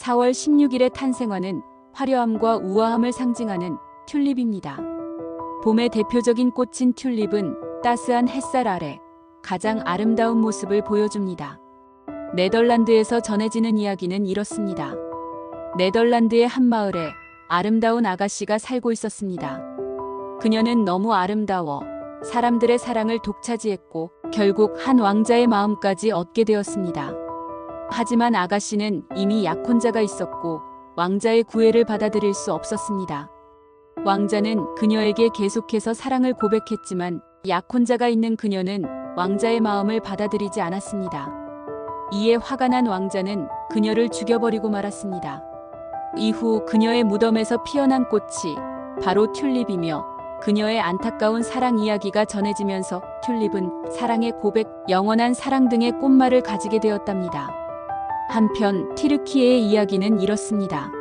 4월 16일에 탄생하는 화려함과 우아함을 상징하는 튤립입니다. 봄의 대표적인 꽃인 튤립은 따스한 햇살 아래 가장 아름다운 모습을 보여줍니다. 네덜란드에서 전해지는 이야기는 이렇습니다. 네덜란드의 한 마을에 아름다운 아가씨가 살고 있었습니다. 그녀는 너무 아름다워 사람들의 사랑을 독차지했고 결국 한 왕자의 마음까지 얻게 되었습니다. 하지만 아가씨는 이미 약혼자가 있었고 왕자의 구애를 받아들일 수 없었습니다. 왕자는 그녀에게 계속해서 사랑을 고백했지만 약혼자가 있는 그녀는 왕자의 마음을 받아들이지 않았습니다. 이에 화가 난 왕자는 그녀를 죽여버리고 말았습니다. 이후 그녀의 무덤에서 피어난 꽃이 바로 튤립이며 그녀의 안타까운 사랑 이야기가 전해지면서 튤립은 사랑의 고백, 영원한 사랑 등의 꽃말을 가지게 되었답니다. 한편 티르키예의 이야기는 이렇습니다.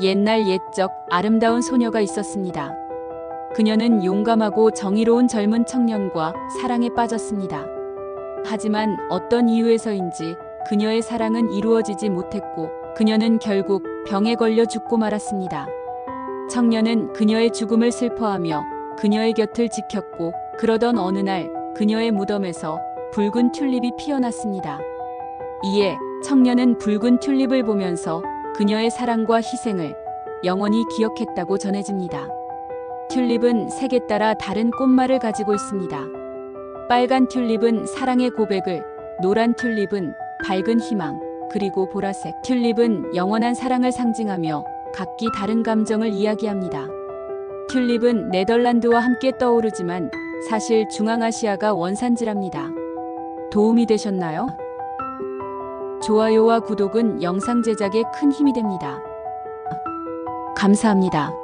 옛날 옛적 아름다운 소녀가 있었습니다. 그녀는 용감하고 정의로운 젊은 청년과 사랑에 빠졌습니다. 하지만 어떤 이유에서인지 그녀의 사랑은 이루어지지 못했고 그녀는 결국 병에 걸려 죽고 말았습니다. 청년은 그녀의 죽음을 슬퍼하며 그녀의 곁을 지켰고 그러던 어느 날 그녀의 무덤에서 붉은 튤립이 피어났습니다. 이에 청년은 붉은 튤립을 보면서 그녀의 사랑과 희생을 영원히 기억했다고 전해집니다. 튤립은 색에 따라 다른 꽃말을 가지고 있습니다. 빨간 튤립은 사랑의 고백을, 노란 튤립은 밝은 희망, 그리고 보라색 튤립은 영원한 사랑을 상징하며 각기 다른 감정을 이야기합니다. 튤립은 네덜란드와 함께 떠오르지만 사실 중앙아시아가 원산지랍니다. 도움이 되셨나요? 좋아요와 구독은 영상 제작에 큰 힘이 됩니다. 감사합니다.